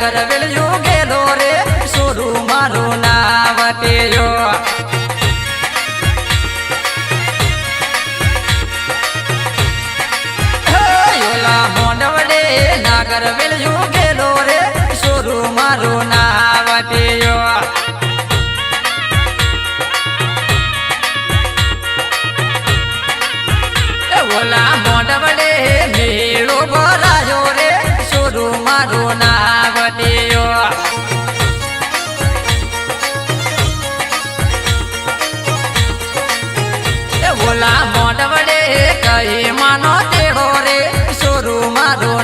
Gotta be એ મોઢ વડે કહી, માનો તેડો રે સોરું મારો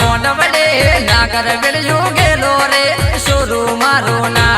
મોંડવડે નાગર વેળ્યો ગેલો રે સોરું મારો નામ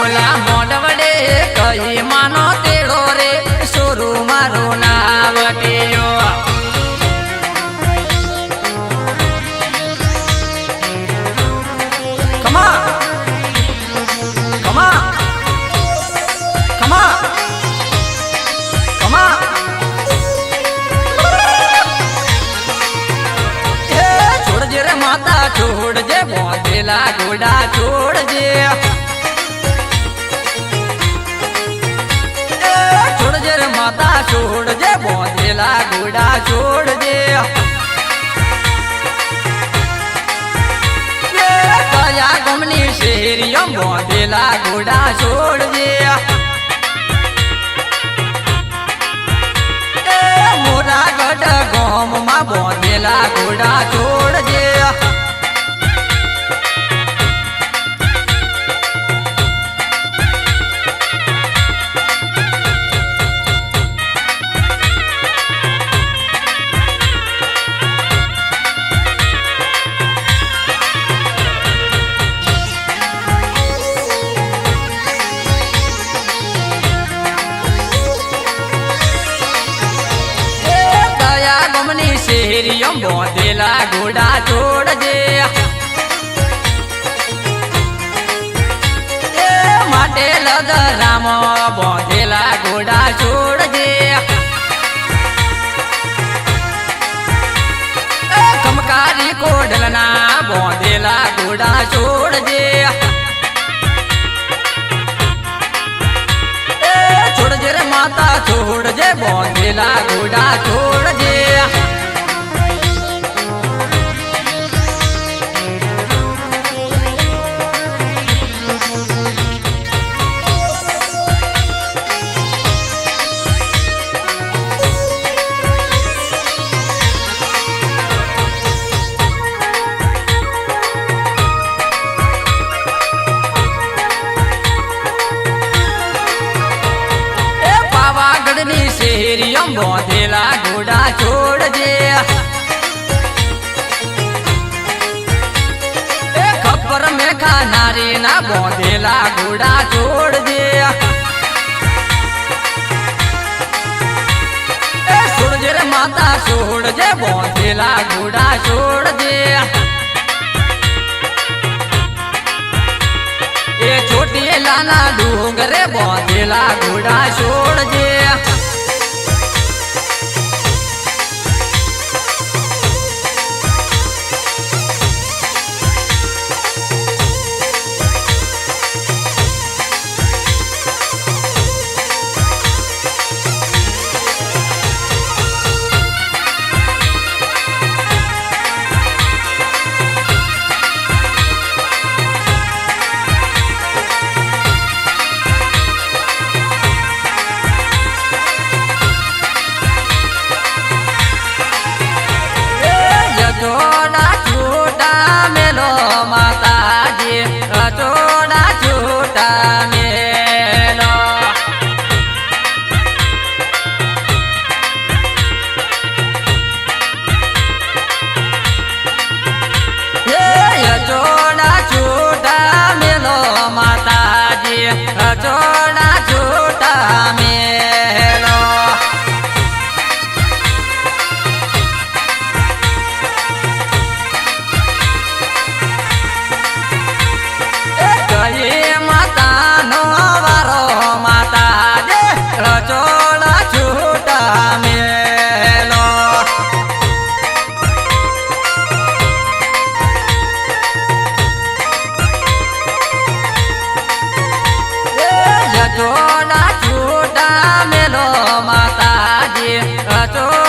ઓલા મોંડવડે કઈ માનો તેડો રે. સોરું મારું નામ તેજો કમા કમા કમા કમા છોડજે રે માતા છોડજે બોધેલા ગોડા છોડજે. ગોડા છોડજે કયા શેરીઓ ગોડા છોડજે એ મોરા ગઢ ગોમમાં બોધેલા ઘોડા છોડજે શેરીઓ બોધેલા ઘોડા છોડજે એ માટે લદરામ બોધેલા ઘોડા છોડજે એ કમકારી કોડલના બોધેલા ઘોડા છોડજે એ છોડજે રે માતા છોડજે બોધેલા ઘોડા છોડજે બોધેલા ઘોડા છોડજે એ ખબર મેં ખાનારી ના બોધેલા ઘોડા છોડજે એ છોડજે રે માતા છોડજે બોધેલા ઘોડા છોડજે એ છોટી લાના ડુંગરે તો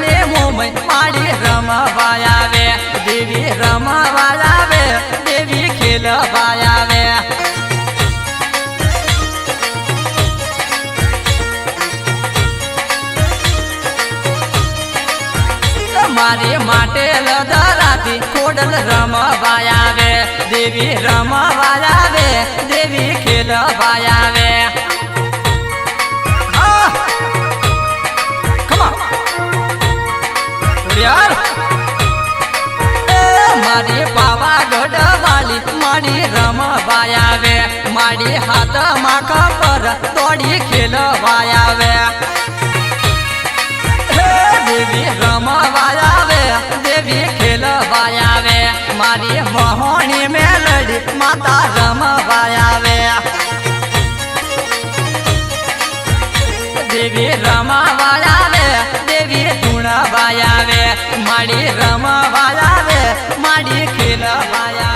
ને મોમય મારી રમવા દેવી રમવા આવે, દેવી ખેલવા આવે. મારી માટે લદરાતી ખોડલ રમવા દેવી રમવા આવે, દેવી ખેલવા આવે. रम बायावे मारी हाथ माका पर तोड़ी खेल बायावे देवी रम बायावे, देवी खेल बायावे मारी मोहनी में लड़ी माता रम बायावे। देवी रम बायावे, देवी गुण बायावे मारी रम बायावे मारी खेल बायावे